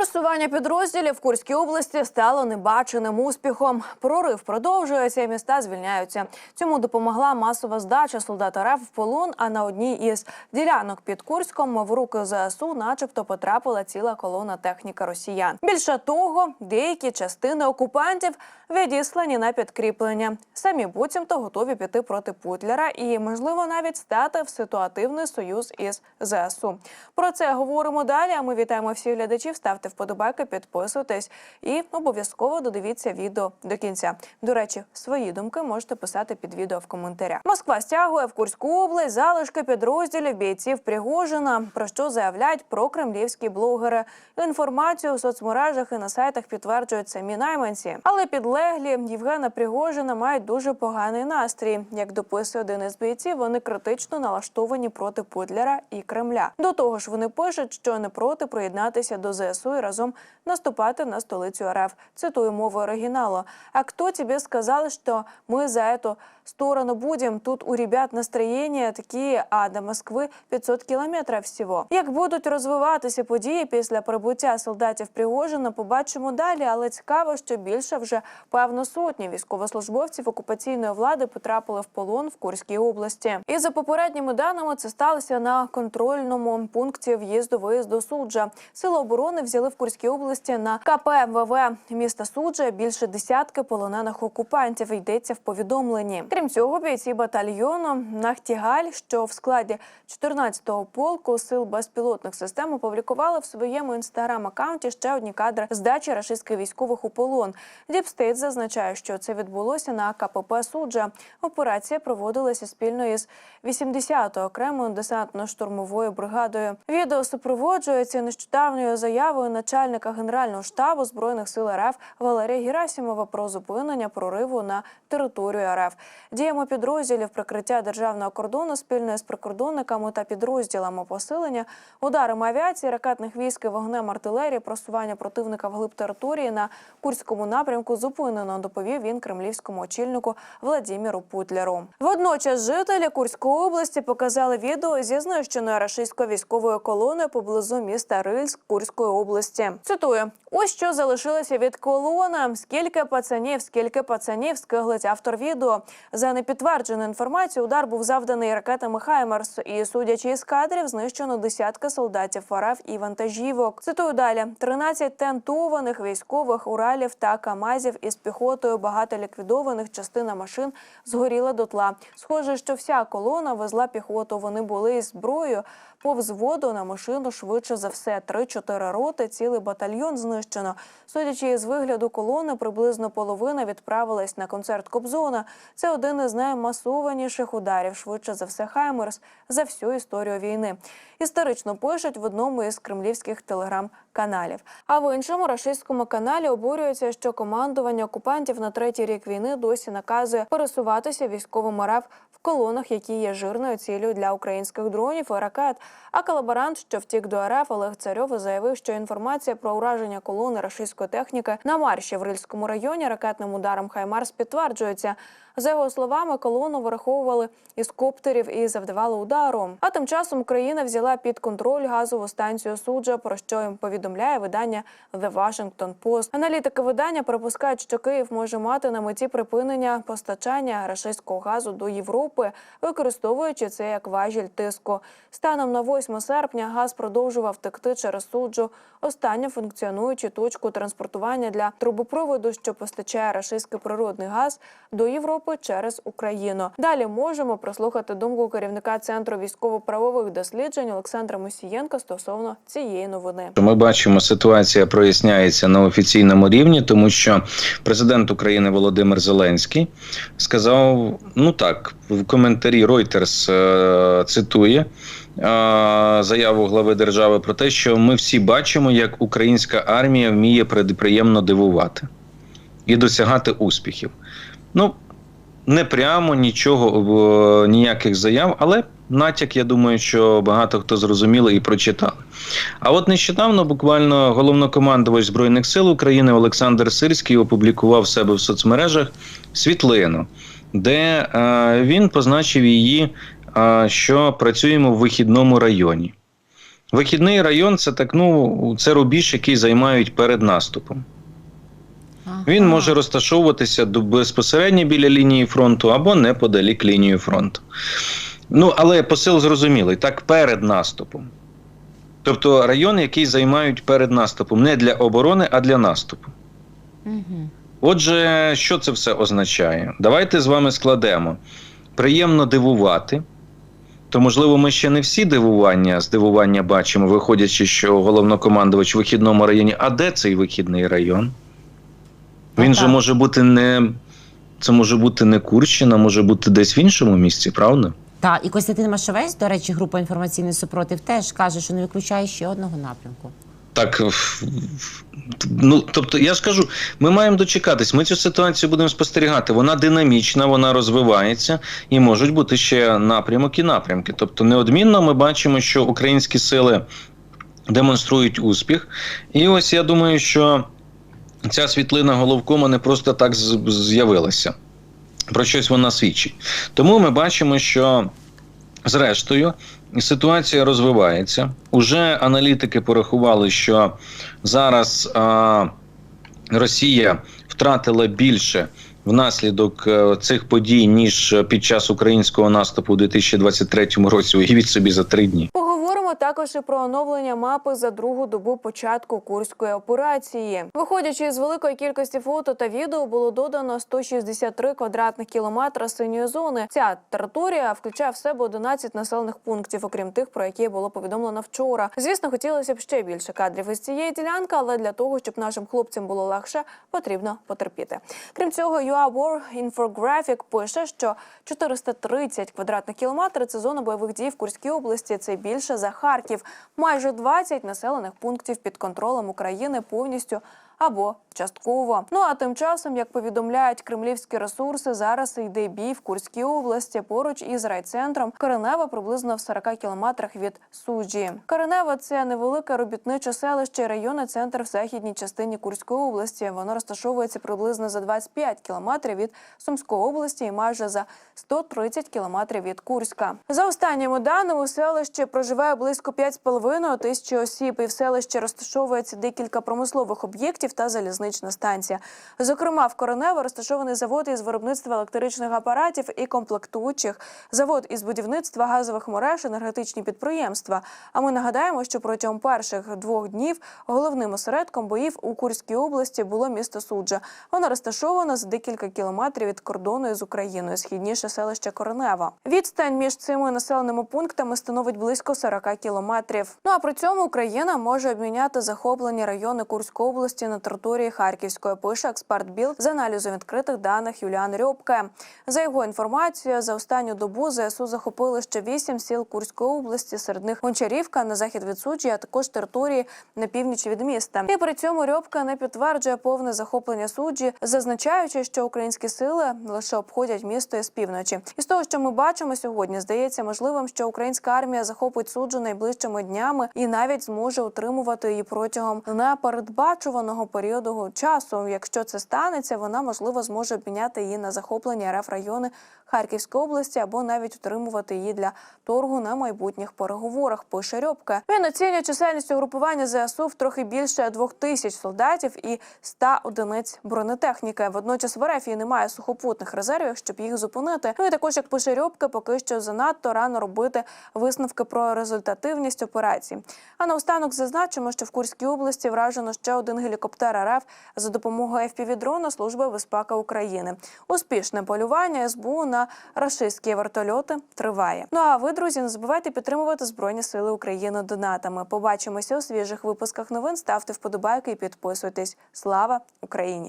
Просування підрозділів в Курській області стало небаченим успіхом. Прорив продовжується, і міста звільняються. Цьому допомогла масова здача солдат РФ в полон. А на одній із ділянок під Курськом в руки ЗСУ, начебто, потрапила ціла колона техніка росіян. Більше того, деякі частини окупантів відіслані на підкріплення. Самі буцімто готові піти проти Путлера і, можливо, навіть стати в ситуативний союз із ЗСУ. Про це говоримо далі. А ми вітаємо всіх глядачів. Ставте вподобайки, підписуйтесь і обов'язково додивіться відео до кінця. До речі, свої думки можете писати під відео в коментарях. Москва стягує в Курську область залишки підрозділів бійців Пригожина, про що заявляють прокремлівські блогери. Інформацію у соцмережах і на сайтах підтверджують самі найманці. Але підлеглі Євгена Пригожина мають дуже поганий настрій. Як дописує один із бійців, вони критично налаштовані проти Путлера і Кремля. До того ж, вони пишуть, що не проти приєднатися до ЗСУ і разом наступати на столицю РФ. Цитую мову оригіналу. А хто тебе сказав, що ми за эту сторону будем? Тут у ребят настроєння такі, а до Москви 500 кілометрів всього. Як будуть розвиватися події після прибуття солдатів Пригожина, побачимо далі. Але цікаво, що більше вже певно сотні військовослужбовців окупаційної влади потрапили в полон в Курській області. І за попередніми даними це сталося на контрольному пункті в'їзду-виїзду суджа. Сили оборони взяли в Курській області на КПВВ міста суджа більше десятки полонених окупантів. Йдеться в повідомленні. Крім цього, бійці батальйону Нахтігаль, що в складі 14-го полку сил безпілотних систем опублікували в своєму інстаграм-аккаунті ще одні кадри здачі рашистських військових у полон. Діпстейт зазначає, що це відбулося на КПП суджа. Операція проводилася спільно із 80-ю окремою десантно-штурмовою бригадою. Відео супроводжується нещодавньою заявою начальника генерального штабу збройних сил РФ Валерія Герасімова про зупинення прориву на територію РФ. Діями підрозділів прикриття державного кордону спільно з прикордонниками та підрозділами посилення, ударами авіації, ракетних військ і вогнем артилерії, просування противника вглиб території на Курському напрямку зупинено. Доповів він кремлівському очільнику Владіміру Путлеру. Водночас жителі Курської області показали відео зі знищеною рашистською військовою колоною поблизу міста Рильськ Курської області. Цитую: ось що залишилося від колони. Скільки пацанів, скільки пацанів скиглить автор відео. За непідтверджену інформацію, удар був завданий ракетами Хаймерс, і судячи із кадрів, знищено десятки солдатів РФ і вантажівок. Цитую далі: 13 тентованих військових уралів та камазів із піхотою, багато ліквідованих частина машин згоріла дотла. Схоже, що вся колона везла піхоту. Вони були із зброєю. По взводу на машину швидше за все. 3-4 роти, цілий батальйон знищено. Судячи із вигляду колони, приблизно половина відправилась на концерт Кобзона. Це один із наймасованіших ударів, швидше за все, Хаймерс за всю історію війни. Історично пишуть в одному із кремлівських телеграм-каналів. А в іншому рашистському каналі обурюється, що командування окупантів на третій рік війни досі наказує пересуватися військовим РФ в колонах, які є жирною цілею для українських дронів і ракет. А колаборант, що втік до РФ, Олег Царьов заявив, що інформація про ураження колони рашистської техніки на марші в Рильському районі ракетним ударом Хаймарс підтверджується. За його словами, колону вираховували із коптерів і завдавали удару. А тим часом Україна взяла під контроль газову станцію суджа, про що їм повідомляє видання The Washington Post. Аналітики видання припускають, що Київ може мати на меті припинення постачання рашистського газу до Європи, використовуючи це як важіль тиску. Станом на 8 серпня газ продовжував текти через суджу, останню функціонуючу точку транспортування для трубопроводу, що постачає рашистський природний газ до Європи через Україну. Далі можемо прослухати думку керівника центру військово-правових досліджень Олександра Мосієнка стосовно цієї новини. Ми бачимо, ситуація проясняється на офіційному рівні, тому що президент України Володимир Зеленський сказав: ну так, в коментарі Reuters е, цитує. е, Заяву глави держави про те, що ми всі бачимо, як українська армія вміє приємно дивувати і досягати успіхів. Ну, не прямо нічого, е, ніяких заяв, але натяк, я думаю, що багато хто зрозуміли і прочитали. А от нещодавно, буквально головнокомандувач Збройних сил України Олександр Сирський опублікував себе в соцмережах світлину, де е, він позначив її, е, що працюємо в вихідному районі. Вихідний район це так, ну, це рубіж, який займають перед наступом. Він може розташовуватися безпосередньо біля лінії фронту або неподалік лінії фронту. Ну, але посил зрозумілий, так перед наступом. Тобто район, який займають перед наступом, не для оборони, а для наступу. Мгм. Отже, що це все означає? Давайте з вами складемо. Приємно дивувати. То, можливо, ми ще не всі дивування здивування бачимо, виходячи, що головнокомандувач в вихідному районі. А де цей вихідний район? Він же може бути не. Це може бути не Курщина, може бути десь в іншому місці, правда? Та і Костянтин Машовець, до речі, група інформаційний супротив теж каже, що не виключає ще одного напрямку. Так, ну тобто, я ж кажу, ми маємо дочекатись. Ми цю ситуацію будемо спостерігати. Вона динамічна, вона розвивається, і можуть бути ще напрямок і напрямки. Тобто, неодмінно ми бачимо, що українські сили демонструють успіх. І ось я думаю, що ця світлина головкома не просто так з'явилася. Про щось вона свідчить. Тому ми бачимо, що зрештою ситуація розвивається. Уже аналітики порахували, що зараз а, Росія втратила більше внаслідок е, цих подій, ніж під час українського наступу у 2023 році. Уявіть собі за три дні. Поговоримо також і про оновлення мапи за другу добу початку курської операції. Виходячи з великої кількості фото та відео, було додано 163 квадратних кілометра синьої зони. Ця територія включає в себе 11 населених пунктів, окрім тих, про які було повідомлено вчора. Звісно, хотілося б ще більше кадрів із цієї ділянки, але для того, щоб нашим хлопцям було легше, потрібно потерпіти. Крім цього, UA War Infographic пише, що 430 квадратних кілометрів – це зона бойових дій в Курській області. Це більше за Харків. Майже 20 населених пунктів під контролем України повністю або частково. Ну а тим часом, як повідомляють кремлівські ресурси, зараз йде бій в Курській області поруч із райцентром Коренева приблизно в 40 кілометрах від Суджі. Коренева – це невелике робітниче селище, районний центр в західній частині Курської області. Воно розташовується приблизно за 25 кілометрів від Сумської області і майже за 130 кілометрів від Курська. За останніми даними, у селищі проживає близько 5,5 тисячі осіб, і в селищі розташовується декілька промислових об'єктів та залізнична станція. Зокрема, в Коронево розташований завод із виробництва електричних апаратів і комплектуючих, завод із будівництва газових мереж, енергетичні підприємства. А ми нагадаємо, що протягом перших двох днів головним осередком боїв у Курській області було місто Суджа. Воно розташовано за декілька кілометрів від кордону із Україною, східніше селище Коронева. Відстань між цими населеними пунктами становить близько 40 кілометрів. Ну а при цьому Україна може обміняти захоплені райони Курської області на території Харківської. Пише експерт Білд з аналізу відкритих даних Юліан Рьобке. За його інформацією, за останню добу ЗСУ захопили ще вісім сіл Курської області. Серед них Гончарівка на захід від Суджі, а також території на північ від міста. І при цьому Рьобка не підтверджує повне захоплення суджі, зазначаючи, що українські сили лише обходять місто із півночі. І з того, що ми бачимо сьогодні, здається можливим, що українська армія захопить суджу найближчими днями і навіть зможе утримувати її протягом непередбачуваного періоду часу. Якщо це станеться, вона можливо зможе обміняти її на захоплення РФ райони Харківської області або навіть утримувати її для торгу на майбутніх переговорах. Пише Рьобка. Він оцінює чисельність угрупування ЗСУ в трохи більше двох тисяч солдатів і 100 одиниць бронетехніки. Водночас в РФ немає сухопутних резервів, щоб їх зупинити. Ну і також, як пише Рьобка, поки що занадто рано робити висновки про результативність операції. А наостанок зазначимо, що в Курській області вражено ще один гелікоптер РФ за допомогою FPV-дрона Служби безпеки України. Успішне полювання СБУ на рашистські вертольоти триває. Ну а ви, друзі, не забувайте підтримувати Збройні Сили України донатами. Побачимося у свіжих випусках новин. Ставте вподобайки і підписуйтесь. Слава Україні!